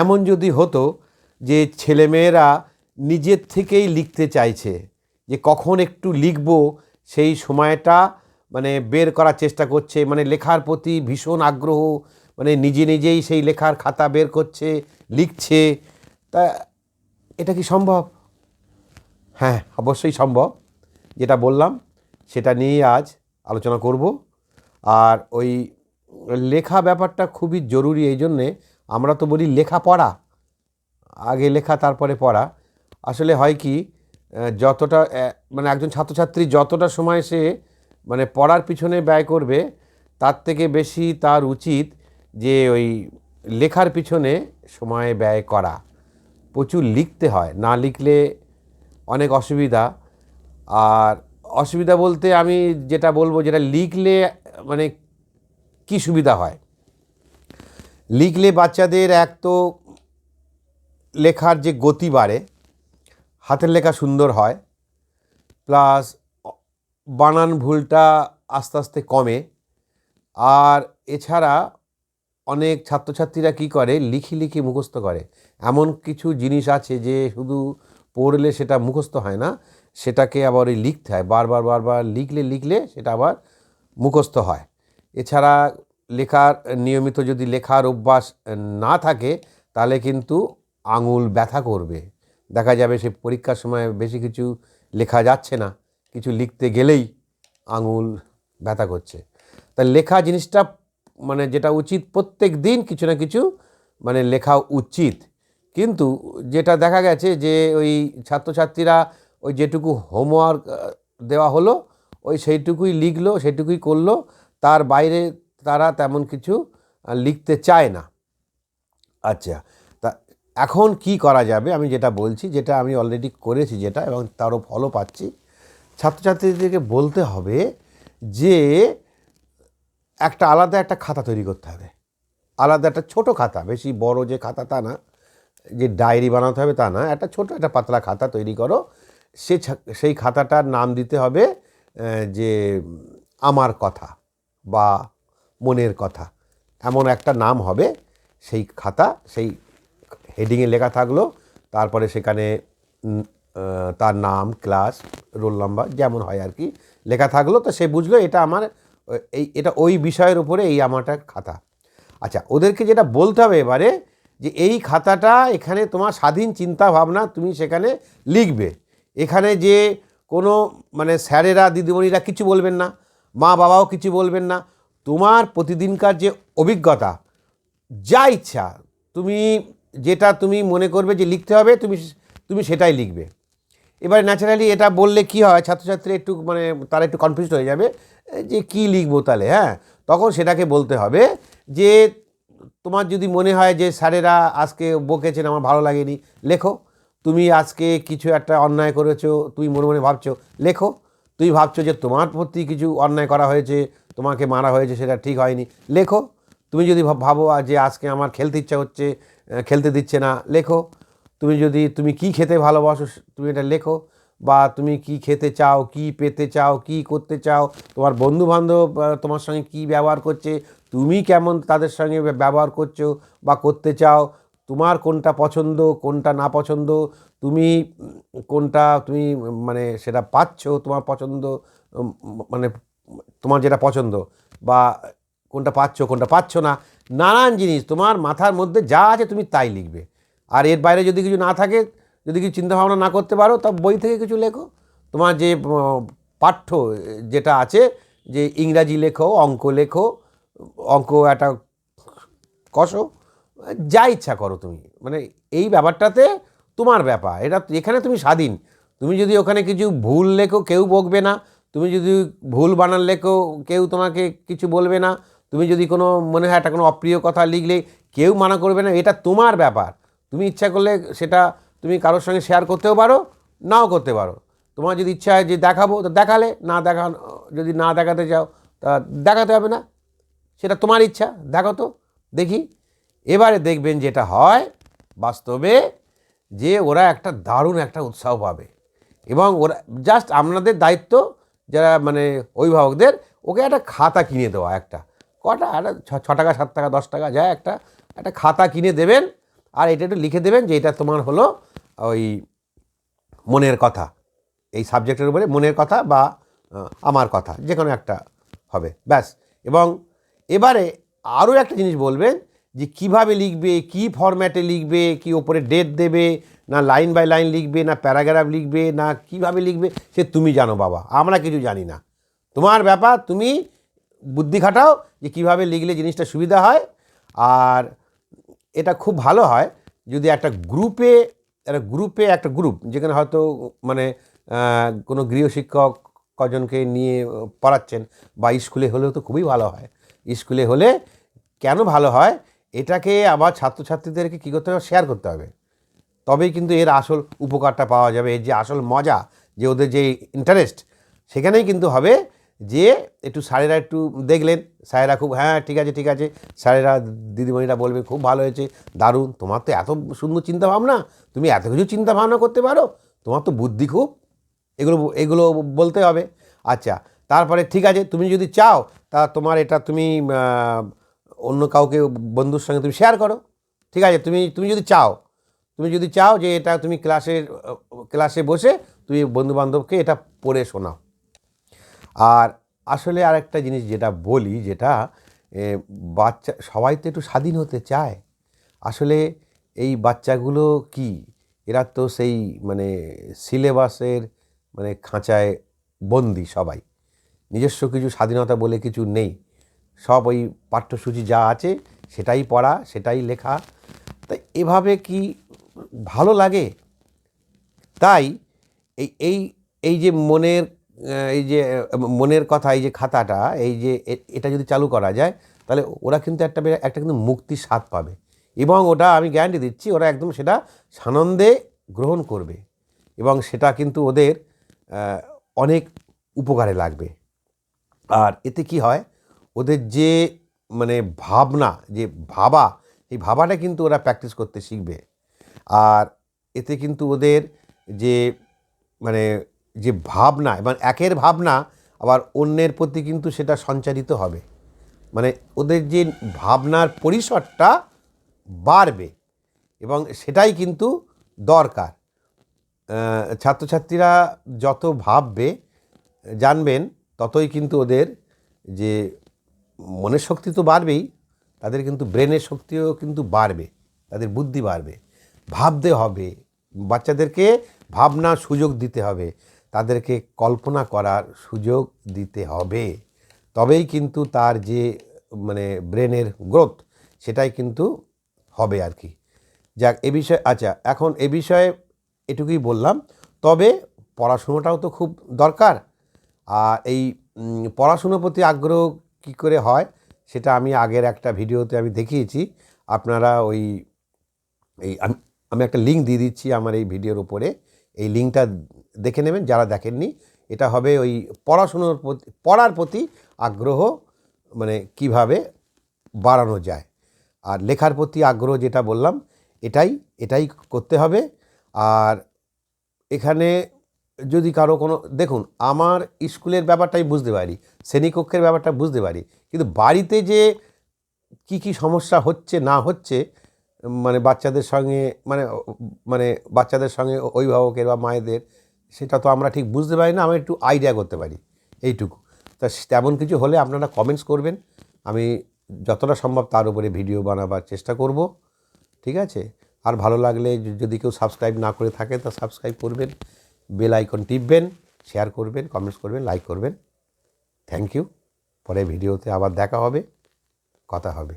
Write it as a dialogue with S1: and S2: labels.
S1: এমন যদি হতো যে ছেলেমেয়েরা নিজের থেকেই লিখতে চাইছে যে কখন একটু লিখব, সেই সময়টা মানে বের করার চেষ্টা করছে মানে লেখার প্রতি ভীষণ আগ্রহ মানে নিজে নিজেই সেই লেখার খাতা বের করছে, লিখছে। তা এটা কি সম্ভব? হ্যাঁ অবশ্যই সম্ভব। যেটা বললাম, সেটা নিয়ে আজ আলোচনা করব। আর ওই লেখা ব্যাপারটা খুবই জরুরি এই জন্যে আমরা তো বলি লেখা পড়া। আগে লেখা, তারপরে পড়া। আসলে হয় কি যতটা মানে একজন ছাত্রছাত্রী যতটা সময় সে মানে পড়ার পিছনে ব্যয় করবে, তার থেকে বেশি তার উচিত যে ওই লেখার পিছনে সময় ব্যয় করা। প্রচুর লিখতে হয়, না লিখলে অনেক অসুবিধা। আর অসুবিধা বলতে আমি যেটা বলব, যেটা লিখলে মানে কি সুবিধা হয়? লিখলে বাচ্চাদের এক তো লেখার যে গতি বাড়ে, হাতের লেখা সুন্দর হয়, প্লাস বানান ভুলটা আস্তে আস্তে কমে। আর এছাড়া অনেক ছাত্রছাত্রীরা কি করে? লিখি লিখি মুখস্থ করে। এমন কিছু জিনিস আছে যে শুধু পড়লে সেটা মুখস্থ হয় না, সেটাকে আবার ওই লিখতে হয়। বারবার বারবার লিখলে লিখলে সেটা আবার মুখস্থ হয়। এছাড়া লেখার, নিয়মিত যদি লেখার অভ্যাস না থাকে, তাহলে কিন্তু আঙুল ব্যথা করবে। দেখা যাবে সে পরীক্ষার সময় বেশি কিছু লেখা যাচ্ছে না, কিছু লিখতে গেলেই আঙুল ব্যথা করছে। তা লেখা জিনিসটা মানে যেটা উচিত প্রত্যেক দিন কিছু না কিছু মানে লেখা উচিত। কিন্তু যেটা দেখা গেছে যে ওই ছাত্রছাত্রীরা ওই যেটুকু হোমওয়ার্ক দেওয়া হলো, ওই সেইটুকুই লিখলো, সেইটুকুই করল, তার বাইরে তারা তেমন কিছু লিখতে চায় না। আচ্ছা তা এখন কি করা যাবে? আমি যেটা বলছি, যেটা আমি অলরেডি করেছি যেটা এবং তারও ফলও পাচ্ছি, ছাত্রছাত্রীদেরকে বলতে হবে যে, একটা আলাদা একটা খাতা তৈরি করতে হবে। আলাদা একটা ছোট খাতা, বেশি বড় যে খাতা তা না, যে ডায়েরি বানাতে হবে তা না, একটা ছোট একটা পাতলা খাতা তৈরি করো। সে সেই খাতাটার নাম দিতে হবে যে, আমার কথা বা মনের কথা। এমন একটা নাম হবে, সেই খাতা, সেই হেডিংয়ে লেখা থাকল, তারপরে সেখানে তার নাম ক্লাস রোল নাম্বার যেমন হয় আর কি, লেখা থাকল। তো সে বুঝলো এটা আমার, এই, এটা ওই বিষয়ের উপরে এই আমারটা খাতা। আচ্ছা ওদেরকে যেটা বলতে হবে এবারে, যে এই খাতাটা এখানে তোমার স্বাধীন চিন্তা ভাবনা তুমি সেখানে লিখবে। এখানে যে কোনো মানে স্যারেরা, দিদিমণিরা কিছু বলবেন না মা বাবাও কিছু বলবেন না তোমার প্রতিদিনকার যে অভিজ্ঞতা, যা ইচ্ছা, তুমি যেটা তুমি মনে করবে যে লিখতে হবে, তুমি তুমি সেটাই লিখবে। এবার ন্যাচারালি এটা বললে কি হয়, ছাত্রছাত্রী একটু মানে তারা একটু কনফিউজ হয়ে যাবে যে কি লিখব তাহলে? হ্যাঁ তখন সেটাকে বলতে হবে যে, তোমার যদি মনে হয় যে স্যারেরা আজকে বকেছেন, আমার ভালো লাগেনি, লেখো। তুমি আজকে কিছু একটা অন্যায় করেছ, তুমি মনে মনে ভাবছ, লেখো। তুমি ভাবছ যে তোমার প্রতি কিছু অন্যায় করা হয়েছে তোমাকে মারা হয়েছে, সেটা ঠিক হয়নি। লেখো, তুমি যদি ভাব- যে আজকে আমার খেলতে ইচ্ছা হচ্ছে খেলতে দিচ্ছে না। লেখো, তুমি যদি, তুমি কি খেতে ভালোবাসো তুমি এটা লেখো, বা তুমি কি খেতে চাও, কি পেতে চাও, কি করতে চাও, তোমার বন্ধু বান্ধব তোমার সঙ্গে কি ব্যবহার করছে, তুমি কেমন তাদের সঙ্গে ব্যবহার করছ বা করতে চাও, তোমার কোনটা পছন্দ, কোনটা না পছন্দ, তুমি, কোনটা তুমি মানে সেটা পাচ্ছ তোমার পছন্দ মানে তোমার যেটা পছন্দ বা কোনটা পাচ্ছ কোনটা পাচ্ছ না, নানান জিনিস তোমার মাথার মধ্যে যা আছে তুমি তাই লিখবে। আর এর বাইরে যদি কিছু না থাকে, যদি কিছু চিন্তাভাবনা না করতে পারো, তা বই থেকে কিছু লেখো। তোমার যে পাঠ্য যেটা আছে, যে ইংরাজি লেখো, অঙ্ক লেখো, অঙ্ক একটা কষো, যা ইচ্ছা করো তুমি। মানে এই ব্যাপারটাতে তোমার ব্যাপার। এটা এখানে তুমি স্বাধীন। তুমি যদি ওখানে কিছু ভুল লেখো, কেউ বকবে না। তুমি যদি ভুল বানান লেখো কেউ তোমাকে কিছু বলবে না। তুমি যদি কোনো, মনে হয় একটা কোনো অপ্রিয় কথা লিখলে, কেউ মানা করবে না। এটা তোমার ব্যাপার। তুমি ইচ্ছা করলে সেটা তুমি কারোর সঙ্গে শেয়ার করতেও পারো, নাও করতে পারো। তোমার যদি ইচ্ছা হয় যে দেখাবো, তো দেখালে, না দেখা, যদি না দেখাতে চাও, তা দেখাতে হবে না। সেটা তোমার ইচ্ছা, দেখো তো, দেখি। এবারে দেখবেন যেটা হয় বাস্তবে যে ওরা একটা দারুণ একটা উৎসাহ পাবে। এবং ওরা জাস্ট আপনাদের দায়িত্ব যারা মানে অভিভাবকদের, ওকে একটা খাতা কিনে দেওয়া একটা। কটা? একটা ছ টাকা, সাত টাকা, দশ টাকা যায় একটা। একটা খাতা কিনে দেবেন, আর এটা একটু লিখে দেবেন যে এটা তোমার হলো ওই মনের কথা। এই সাবজেক্টের উপরে মনের কথা বা আমার কথা যে কোনো একটা হবে। ব্যাস। এবং এবারে আরও একটা জিনিস বলবেন যে কীভাবে লিখবে, কি ফরম্যাটে লিখবে, কি ওপরে ডেট দেবে, না লাইন বাই লাইন লিখবে, না প্যারাগ্রাফ লিখবে, না কীভাবে লিখবে, সে তুমি জানো বাবা, আমরা কিছু জানি না। তোমার ব্যাপার, তুমি বুদ্ধি খাটাও যে কীভাবে লিখলে জিনিসটা সুবিধা হয়। আর এটা খুব ভালো হয় যদি একটা গ্রুপে একটা গ্রুপে একটা গ্রুপ যেখানে হয়তো মানে কোনো গৃহশিক্ষক কজনকে নিয়ে পড়াচ্ছেন বা স্কুলে হলেও তো খুবই ভালো হয়। স্কুলে হলে কেন ভালো হয়? এটাকে আবার ছাত্রছাত্রীদেরকে কী করতে হবে? শেয়ার করতে হবে। তবেই কিন্তু এর আসল উপকারটা পাওয়া যাবে। এর যে আসল মজা, যে ওদের যে ইন্টারেস্ট সেখানেই কিন্তু হবে যে একটু স্যারেরা একটু দেখলেন। স্যারেরা খুব হ্যাঁ ঠিক আছে ঠিক আছে। স্যারেরা, দিদিমণিরা বলবে, খুব ভালো হয়েছে, দারুণ। তোমার তো এত সুন্দর চিন্তা ভাবনা তুমি এত কিছু চিন্তা ভাবনা করতে পারো? তোমার তো বুদ্ধি খুব। এগুলো এগুলো বলতে হবে। আচ্ছা তারপরে, ঠিক আছে, তুমি যদি চাও, তা তোমার এটা তুমি অন্য কাউকে বন্ধুর সঙ্গে তুমি শেয়ার করো। ঠিক আছে, তুমি তুমি যদি চাও, তুমি যদি চাও যে এটা তুমি ক্লাসের ক্লাসে বসে তুমি বন্ধুবান্ধবকে এটা পড়ে শোনাও। আর আসলে আরেকটা জিনিস যেটা বলি, যেটা বাচ্চা, সবাই তো একটু স্বাধীন হতে চায়। আসলে এই বাচ্চাগুলো কি? এরা তো সেই মানে সিলেবাসের মানে খাঁচায় বন্দি সবাই। নিজস্ব কিছু স্বাধীনতা বলে কিছু নেই। সব ওই পাঠ্যসূচি যা আছে সেটাই পড়া, সেটাই লেখা। তাই এভাবে কি ভালো লাগে? তাই এই এই এই যে মনের এই যে, মনের কথা, এই যে খাতাটা, এই যে এটা যদি চালু করা যায়, তাহলে ওরা কিন্তু একটা একটা কিন্তু মুক্তির স্বাদ পাবে। এবং ওটা আমি গ্যারান্টি দিচ্ছি, ওরা একদম সেটা সানন্দে গ্রহণ করবে। এবং সেটা কিন্তু ওদের অনেক উপকারে লাগবে। আর এতে কি হয়? ওদের যে মানে ভাবনা, যে ভাবা, এই ভাবাটা কিন্তু ওরা প্র্যাকটিস করতে শিখবে। আর এতে কিন্তু ওদের যে মানে যে ভাবনা এবং একের ভাবনা, আবার অন্যের প্রতি কিন্তু সেটা সঞ্চারিত হবে। মানে ওদের যে ভাবনার পরিসরটা বাড়বে এবং সেটাই কিন্তু দরকার। ছাত্রছাত্রীরা যত ভাববে, জানবেন, ততই কিন্তু ওদের যে মনের শক্তি তো বাড়বেই, তাদের কিন্তু ব্রেনের শক্তিও কিন্তু বাড়বে, তাদের বুদ্ধি বাড়বে, ভাবতে হবে, বাচ্চাদেরকে ভাবনার সুযোগ দিতে হবে, তাদেরকে কল্পনা করার সুযোগ দিতে হবে। তবেই কিন্তু তার যে মানে ব্রেনের গ্রোথ, সেটাই কিন্তু হবে আর কি। যাক, এ বিষয়ে আচ্ছা এখন এ বিষয়ে এটুকুই বললাম। তবে পড়াশুনোটাও তো খুব দরকার। আর এই পড়াশুনোর প্রতি আগ্রহ কী করে হয়, সেটা আমি আগের একটা ভিডিওতে আমি দেখিয়েছি। আপনারা ওই, এই আমি একটা লিঙ্ক দিয়ে দিচ্ছি আমার এই ভিডিওর উপরে। এই লিঙ্কটা দেখে নেবেন, যারা দেখেননি, এটা হবে ওই পড়াশুনোর প্রতি, পড়ার প্রতি আগ্রহ মানে কীভাবে বাড়ানো যায়। আর লেখার প্রতি আগ্রহ যেটা বললাম, এটাই এটাই করতে হবে। আর এখানে যদি কারও কোনো, দেখুন, আমার স্কুলের ব্যাপারটাই বুঝতে পারি, শ্রেণীকক্ষের ব্যাপারটা বুঝতে পারি, কিন্তু বাড়িতে যে কি কি সমস্যা হচ্ছে, না হচ্ছে মানে বাচ্চাদের সঙ্গে মানে মানে বাচ্চাদের সঙ্গে অভিভাবকের বা মায়েদের, সেটা তো আমরা ঠিক বুঝতে পারি না আমরা একটু আইডিয়া করতে পারি, এইটুকু। তা তেমন কিছু হলে আপনারা কমেন্টস করবেন, আমি যতটা সম্ভব তার উপরে ভিডিও বানাবার চেষ্টা করব, ঠিক আছে? আর ভালো লাগলে, যদি কেউ সাবস্ক্রাইব না করে থাকে, তা সাবস্ক্রাইব করবেন বেল আইকন টিপবেন শেয়ার করবেন কমেন্টস করবেন লাইক করবেন। থ্যাংক ইউ পরে ভিডিওতে আবার দেখা হবে, কথা হবে।